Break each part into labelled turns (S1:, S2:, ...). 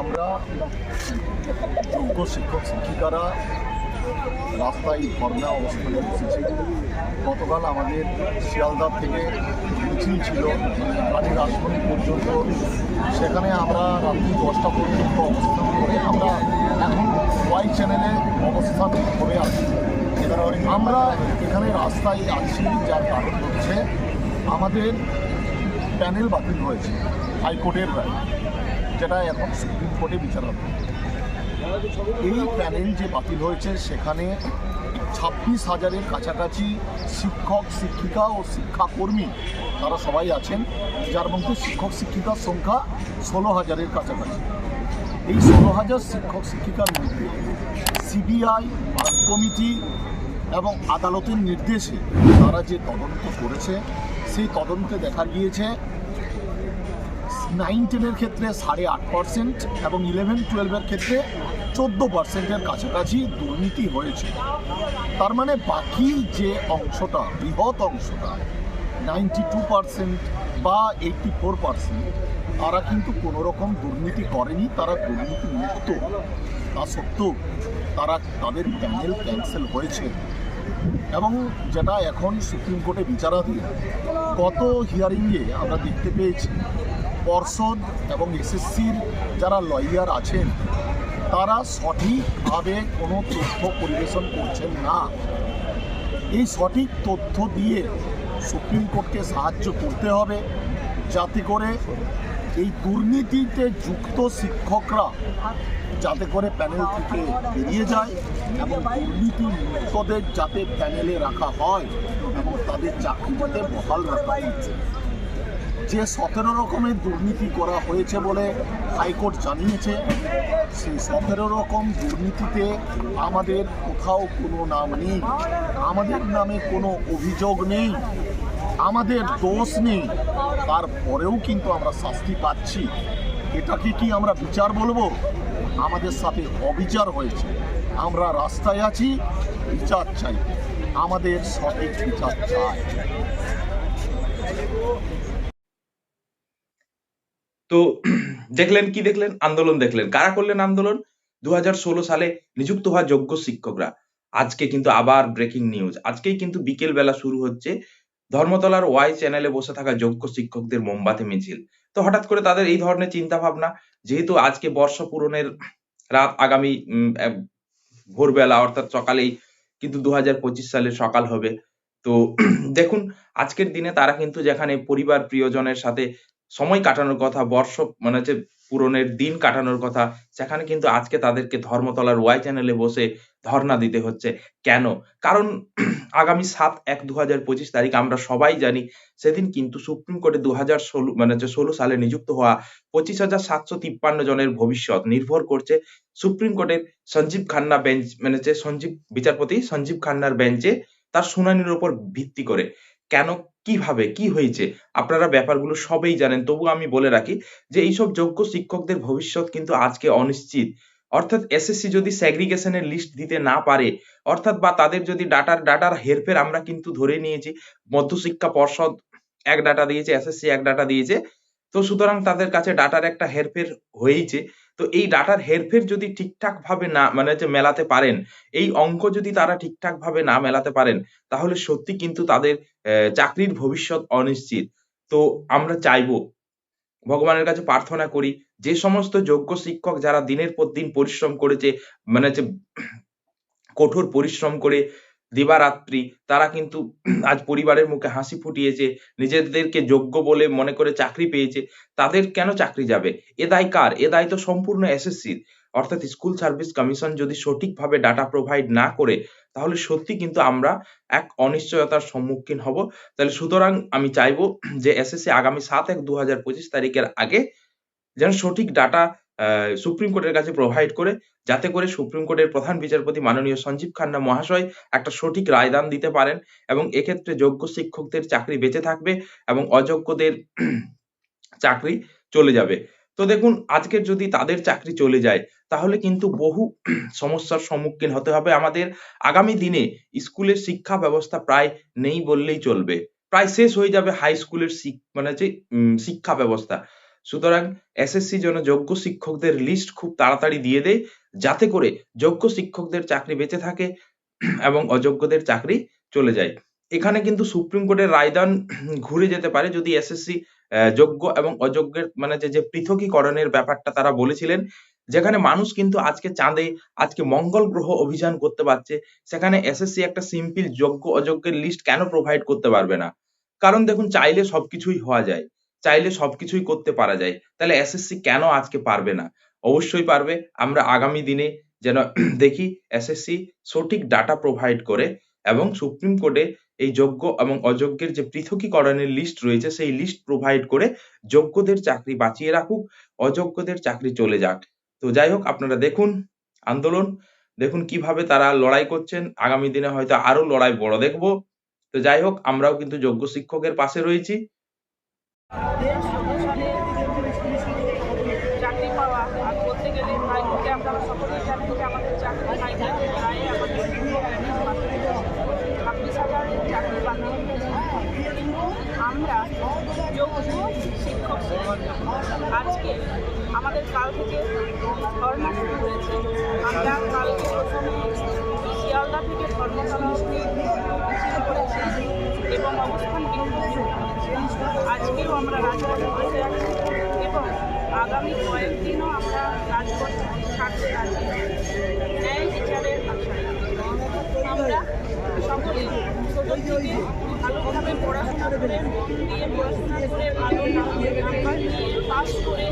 S1: আমরা যোগ্য শিক্ষক শিক্ষিকারা রাস্তায় ধর্ণা অবস্থানে বসেছি। গতকাল আমাদের শিয়ালদা থেকে মিছিল ছিল কাজের আসন পর্যন্ত। সেখানে আমরা রাত্রি দশটা পর্যন্ত অবস্থান করে আমরা এখন ওয়াই চ্যানেলে অবস্থান করে আছি। আমরা এখানে রাস্তায় আছি, যার কারণ হচ্ছে আমাদের প্যানেল বাতিল হয়েছে, হাইকোর্টের রায়। যেটা এখন সুপ্রিম কোর্টে বিচারাধীন। এই প্যানেল যে বাতিল হয়েছে, সেখানে ছাব্বিশ হাজারের কাছাকাছি শিক্ষক, শিক্ষিকা ও শিক্ষাকর্মী তারা সবাই আছেন, যার মধ্যে শিক্ষক শিক্ষিকার সংখ্যা ষোলো হাজারের কাছাকাছি। এই ষোলো হাজার শিক্ষক শিক্ষিকার মধ্যে সিবিআই কমিটি এবং আদালতের নির্দেশে তারা যে তদন্ত করেছে, সেই তদন্তে দেখা গিয়েছে নাইন টেনের ক্ষেত্রে সাড়ে আট পার্সেন্ট এবং ইলেভেন, টুয়েলভের ক্ষেত্রে চোদ্দ পার্সেন্টের কাছাকাছি দুর্নীতি হয়েছে। তার মানে বাকি যে অংশটা, বৃহৎ অংশটা, নাইনটি টু পার্সেন্ট বা এইটটি ফোর পার্সেন্ট, তারা কিন্তু কোনো রকম দুর্নীতি করেনি, তারা দুর্নীতি মুক্ত। তা সত্ত্বেও তারা তাদের প্যানেল ক্যান্সেল হয়েছে। এবং যেটা এখন সুপ্রিম কোর্টে বিচারাধীন, গত হিয়ারিংয়ে আমরা দেখতে পেয়েছি পর্ষদ এবং এসএসসির যারা লয়ার আছেন, তারা সঠিকভাবে কোনো তথ্য পরিবেশন করছেন না। এই সঠিক তথ্য দিয়ে সুপ্রিম কোর্টকে সাহায্য করতে হবে যাতে করে এই দুর্নীতিতে যুক্ত শিক্ষকরা যাতে করে প্যানেল থেকে বেরিয়ে যায় এবং দুর্নীতি মুক্তদের যাতে প্যানেলে রাখা হয় এবং তাদের চাকরিটাতে বহাল রাখা হচ্ছে যে সতেরো রকমের দুর্নীতি করা হয়েছে বলে হাইকোর্ট জানিয়েছে, সেই সতেরো রকম দুর্নীতিতে আমাদের কোথাও কোনো নাম নেই। আমাদের নামে কোনো অভিযোগ নেই। আমাদের দোষ নেই। তারপরেও কিন্তু আমরা শাস্তি পাচ্ছি। এটাকে কি আমরা বিচার বলব? আমাদের সাথে অবিচার হয়েছে। আমরা রাস্তায় আছি, বিচার চাই। আমাদের সঠিক বিচার চাই।
S2: তো দেখলেন কি দেখলেন? আন্দোলন দেখলেন। কারা করলেন আন্দোলন? দু সালে নিযুক্ত হওয়া যোগ্য শিক্ষকরা। আজকে কিন্তু আবার ব্রেকিং নিউজ আজকেই কিন্তু বিকেল বেলা শুরু হচ্ছে ধর্মতলার ওয়াই চ্যানেলে বসে থাকা যোগ্য শিক্ষকদের মোমবাতি মিছিল। তো হঠাৎ করে তাদের এই ধরনের চিন্তা ভাবনা যেহেতু আজকে বর্ষ পূরণের রাত আগামী ভোরবেলা, অর্থাৎ সকালেই কিন্তু দু হাজার পঁচিশ সালে সকাল হবে। তো দেখুন, আজকের দিনে তারা কিন্তু যেখানে পরিবার প্রিয়জনের সাথে সময় কাটানোর কথা, বর্ষ মানে হচ্ছে পূরণের দিন কাটানোর কথা, সেখানে কিন্তু আজকে তাদেরকে ধর্মতলার ওয়াই চ্যানেলে বসে ধর্ণা দিতে হচ্ছে। কেন? কারণ আগামী সাত এক দু হাজার পঁচিশ তারিখ আমরা সবাই জানি, সেদিন কিন্তু সুপ্রিম কোর্টে দু হাজার ষোলো মানে হচ্ছে ষোলো সালে নিযুক্ত হওয়া পঁচিশ হাজার সাতশো তিপ্পান্ন জনের ভবিষ্যৎ নির্ভর করছে সুপ্রিম কোর্টের সঞ্জীব খান্না বেঞ্চ মানে হচ্ছে সঞ্জীব বিচারপতি সঞ্জীব খান্নার বেঞ্চে তার শুনানির উপর ভিত্তি করে। কেন? কীভাবে, কি হয়েছে? আপনারা ব্যাপারগুলো সবই জানেন। তবু আমি বলে রাখি যে এইসব যোগ্য শিক্ষকদের ভবিষ্যৎ কিন্তু আজকে অনিশ্চিত। অর্থাৎ এসএসসি যদি স্যাগ্রিগেশনের লিস্ট দিতে না পারে, অর্থাৎ বা তাদের যদি ডাটার ডাটার হেরফের আমরা কিন্তু ধরে নিয়েছি, মধ্যশিক্ষা পর্ষদ এক ডাটা দিয়েছে, এসএসসি এক ডাটা দিয়েছে, তো সুতরাং তাদের কাছে ডাটার একটা হেরফের হয়েইছে। তো এই ডাটার হেরফের যদি ঠিকঠাক ভাবে না মানে হচ্ছে মেলাতে পারেন, এই অঙ্ক যদি তারা ঠিকঠাক ভাবে না মেলাতে পারেন, তাহলে সত্যি কিন্তু তাদের চাকরির ভবিষ্যৎ অনিশ্চিত। তো আমরা চাইব, ভগবানের কাছে প্রার্থনা করি, যে সমস্ত যোগ্য শিক্ষক যারা দিনের পর দিন পরিশ্রম করেছে মানে হচ্ছে কঠোর পরিশ্রম করে দিবারাত্রি, তারা কিন্তু আজ পরিবারের মুখে হাসি ফুটিয়েছে, নিজেদেরকে যোগ্য বলে মনে করে চাকরি পেয়েছে, তাদের কেন চাকরি যাবে? এ দায় কার? এ দায় তো সম্পূর্ণ এসএসসির অর্থাৎ স্কুল সার্ভিস কমিশন যদি সঠিকভাবে ডাটা প্রোভাইড না করে, তাহলে সত্যি কিন্তু আমরা এক অনিশ্চয়তার সম্মুখীন হব। তাহলে সুতরাং আমি চাইব যে এসএসসি আগামী সাত এক দু হাজার পঁচিশ তারিখের আগে যেন সঠিক ডাটা সুপ্রিম কোর্টের কাছে প্রোভাইড করে, যাতে করে সুপ্রিম কোর্টের প্রধান বিচারপতি মাননীয় সঞ্জীব খান্না মহাশয় একটা সঠিক রায়দান দিতে পারেন এবং এক্ষেত্রে যোগ্য শিক্ষকদের চাকরি বেঁচে থাকবে এবং অযোগ্যদের চাকরি চলে যাবে। তো দেখুন আজকের যদি তাদের চাকরি চলে যায়, তাহলে কিন্তু বহু সমস্যার সম্মুখীন হতে হবে আমাদের। আগামী দিনে স্কুলের শিক্ষা ব্যবস্থা প্রায় নেই বললেই চলবে। প্রায় শেষ হয়ে যাবে হাই স্কুলের মানে যে শিক্ষা ব্যবস্থা। সুতরাং এসএসসি যেন যোগ্য শিক্ষকদের লিস্ট খুব তাড়াতাড়ি দিয়ে দেয়, যাতে করে যোগ্য শিক্ষকদের চাকরি বেঁচে থাকে এবং অযোগ্যদের চাকরি চলে যায়। এখানে কিন্তু সুপ্রিম কোর্টের রায়দান ঘুরে যেতে পারে যদি এসএসসি যোগ্য এবং অযোগ্যের মানে যে যে পৃথকীকরণের ব্যাপারটা তারা বলেছিলেন, যেখানে মানুষ কিন্তু আজকে চাঁদে, আজকে মঙ্গল গ্রহ অভিযান করতে পারছে, সেখানে এসএসসি একটা সিম্পল যোগ্য অযোগ্যের লিস্ট কেন প্রোভাইড করতে পারবে না? কারণ দেখুন, চাইলে সবকিছুই হওয়া যায়। চাইলে সবকিছুই করতে পারা যায়। তাহলে এসএসসি কেন আজকে পারবে না? অবশ্যই পারবে। আমরা আগামী দিনে যেন দেখি এসএসসি সঠিক ডাটা প্রোভাইড করে এবং সুপ্রিম কোর্টে এই যোগ্য এবং অযোগ্যের যে পৃথকীকরণের লিস্ট রয়েছে, সেই লিস্ট প্রোভাইড করে যোগ্যদের চাকরি বাঁচিয়ে রাখুক, অযোগ্যদের চাকরি চলে যাক। তো যাই হোক, আপনারা দেখুন আন্দোলন, দেখুন কীভাবে তারা লড়াই করছেন। আগামী দিনে হয়তো আরও লড়াই বড় দেখব। তো যাই হোক, আমরাও কিন্তু যোগ্য শিক্ষকের পাশে রয়েছি।
S3: চাকরি পাওয়া আর গেলে হাইকোর্টে আপনারা সকলেই জানেন আমাদের চাকরি হাইকোর্টে প্রায় আমাদের ছাব্বিশ হাজারের চাকরি বাতিল আমরা যোগ্য শিক্ষক আজকে আমাদের কাল থেকে ধর্ণা শুরু হয়েছে। আমরা কালকে প্রথমে শিয়ালদা থেকে ধর্মশালা আজকেও আমরা রাজপথে বসে আছি এবং আগামী কয়েকদিনও আমরা রাজপথ ছাড়তে রাজি। ন্যায় বিচারের আশায়। আমরা সকলে ছোট থেকে ভালোভাবে পড়াশোনা করে মন দিয়ে পড়াশোনা করে ভালো নাম্বার নিয়ে পাস করে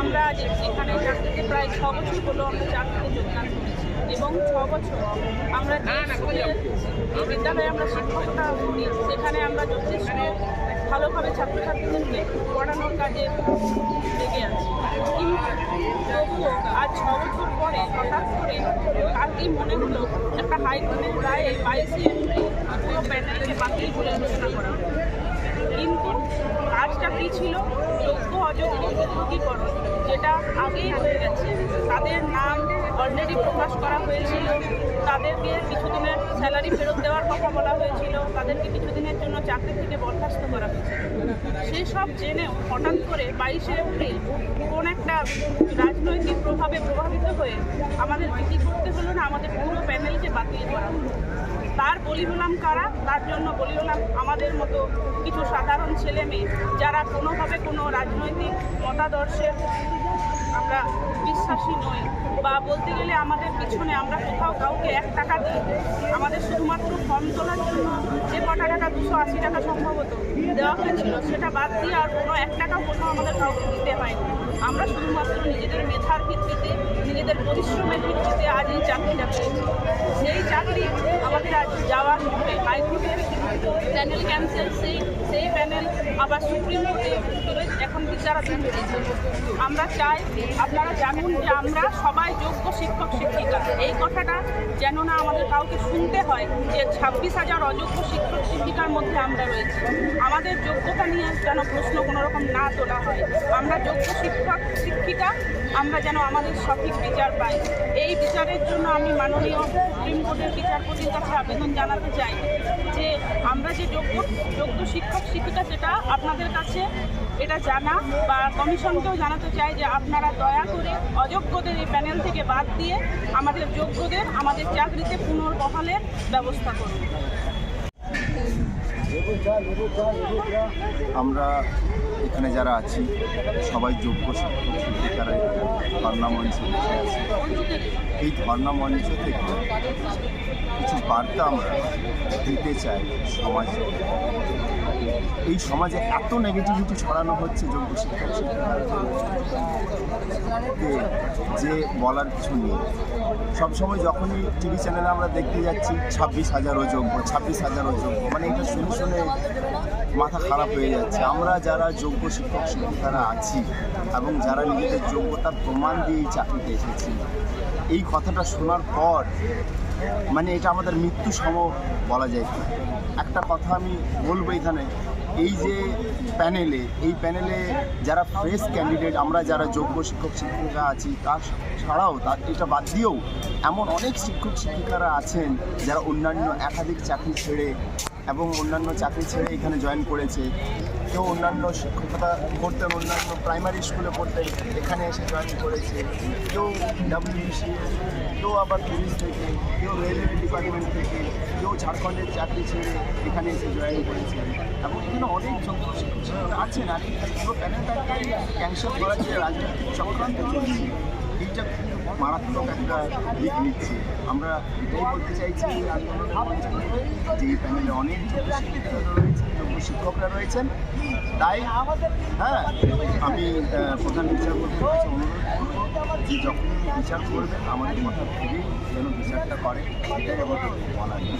S3: আমরা আজ এখানে চাকরিতে প্রায় ছ বছর হলো আমরা চাকরিতে যোগদান করেছি এবং ছ বছর আমরা বিদ্যালয়ে আমরা শিক্ষকতা করি সেখানে আমরা যথেষ্ট ভালোভাবে ছাত্রছাত্রীদেরকে পড়ানোর কাজে লেগে আছি। কিন্তু তবুও আজ ছ বছর পরে হঠাৎ করে কালকেই মনে হলো, একটা হাইকোর্টের রায়ে বাইশে পুরো প্যানেলকে বাতিল করে ঘোষণা করা। কিন্তু কাজটা কী ছিল? যোগ্য অযোগ্য যেটা আগেই হয়ে গেছে। তাদের নাম অলরেডি প্রকাশ করা হয়েছিল। তাদেরকে কিছুদিনের স্যালারি ফেরত দেওয়ার কথা বলা হয়েছিল। তাদেরকে কিছুদিনের জন্য চাকরি থেকে বরখাস্ত করা হয়েছিল সেই সব জেনেও হঠাৎ করে বাইশে এপ্রিল কোন একটা রাজনৈতিক প্রভাবে প্রভাবিত হয়ে আমাদের বিধি করতে হলো না, আমাদের পুরো প্যানেলকে বাতিল করা হলো। তার বলি হলাম কারা? তার জন্য বলি হলাম আমাদের মতো কিছু সাধারণ ছেলে মেয়ে যারা কোনোভাবে কোনো রাজনৈতিক মতাদর্শের আমরা বিশ্বাসী নই বা বলতে গেলে আমাদের পিছনে আমরা কোথাও কাউকে এক টাকা দিই আমাদের শুধুমাত্র ফর্ম তোলার জন্য যে কটা টাকা দুশো আশি টাকা সম্ভবত দেওয়া হয়েছিল, সেটা বাদ দিয়ে আর কোনো এক টাকাও কোথাও আমাদের কাউকে দিতে হয়নি। আমরা শুধুমাত্র নিজেদের মেধার ভিত্তিতে, নিজেদের পরিশ্রমের ভিত্তিতে আজ এই চাকরিটা পেয়েছি। সেই চাকরি আমাদের আজ যাওয়ার মুখে হাইকোর্টের প্যানেল ক্যান্সেল সেই সেই প্যানেল আবার সুপ্রিম কোর্টে এখন বিচারাধীন রয়েছে। আমরা চাই আপনারা জানুন যে আমরা সবাই যোগ্য শিক্ষক শিক্ষিকা। এই কথাটা যেন না আমাদের কাউকে শুনতে হয় যে ছাব্বিশ হাজার অযোগ্য শিক্ষক শিক্ষিকার মধ্যে আমরা রয়েছি। আমাদের যোগ্যতা নিয়ে যেন প্রশ্ন কোনো রকম না তোলা হয়। আমরা যোগ্য শিক্ষক শিক্ষিকা, আমরা যেন আমাদের সঠিক বিচার পাই। এই বিচারের জন্য আমি মাননীয় সুপ্রিম কোর্টের বিচারপতির কাছে আবেদন জানাতে চাই যে আমরা যে যোগ্য যোগ্য শিক্ষক, শিক্ষিকা সেটা আপনাদের কাছে এটা জানা বা কমিশনকেও জানাতে চাই যে আপনারা দয়া করে অযোগ্যদের এই প্যানেল থেকে বাদ দিয়ে আমাদের যোগ্যদের আমাদের চাকরিতে পুনর্বহালের ব্যবস্থা করুন।
S4: আমরা এখানে যারা আছি, সবাই যোগ্য শিক্ষক শিক্ষিকারা ধর্ণা মঞ্চে বসে আছি। এই ধর্ণা মঞ্চ থেকে কিছু বার্তা আমরা দিতে চাই সমাজে। এই সমাজে এত নেগেটিভিটি ছড়ানো হচ্ছে যোগ্য শিক্ষক যে বলার কিছু নেই। সবসময় যখনই টিভি চ্যানেলে আমরা দেখতে যাচ্ছি, ছাব্বিশ হাজার অযোগ্য ছাব্বিশ হাজার অযোগ্য মানে এটা শুনে শুনে মাথা খারাপ হয়ে যাচ্ছে। আমরা যারা যোগ্য শিক্ষক শিক্ষিকারা আছি এবং যারা নিজেদের যোগ্যতার প্রমাণ দিয়ে চাকরিতে এসেছি, এই কথাটা শোনার পর মানে এটা আমাদের মৃত্যু সম বলা যায়। একটা কথা আমি বলব এখানে, এই যে প্যানেলে, এই প্যানেলে যারা ফ্রেশ ক্যান্ডিডেট আমরা যারা যোগ্য শিক্ষক শিক্ষিকা আছি, তার ছাড়াও তার, এটা বাদ দিয়েও এমন অনেক শিক্ষক শিক্ষিকারা আছেন যারা অন্যান্য একাধিক চাকরি ছেড়ে এবং অন্যান্য চাকরি ছেড়ে এখানে জয়েন করেছে। কেউ অন্যান্য শিক্ষকতা করতেন অন্যান্য প্রাইমারি স্কুলে পড়তেন এখানে এসে জয়েন করেছে। কেউ ডাব্লিউবিসি কেউ আবার পুলিশ থেকে, কেউ রেলওয়ে ডিপার্টমেন্ট থেকে, কেউ ঝাড়খণ্ডের চাকরি ছেড়ে এখানে এসে জয়েন করেছে। এবং এখানে অনেক যোগ্য শিক্ষক শিক্ষিকা আছেন, আর পুরো প্যানেলটাকে ক্যান্সার করার যে রাজনৈতিক চক্রান্ত চলছে, এইটা মারাত্মক একটা দিক নিচ্ছে। আমরা এটাই বলতে চাইছি যে এই প্যানেলে অনেক যোগ্য যোগ্য শিক্ষকরা রয়েছেন। তাই হ্যাঁ আমি প্রধান বিচারপতির কাছে অনুরোধ করব যে যখন বিচার করবেন আমাদের কথা ভেবেই যেন বিচারটা করে, এটাই আমাকে বলা যায়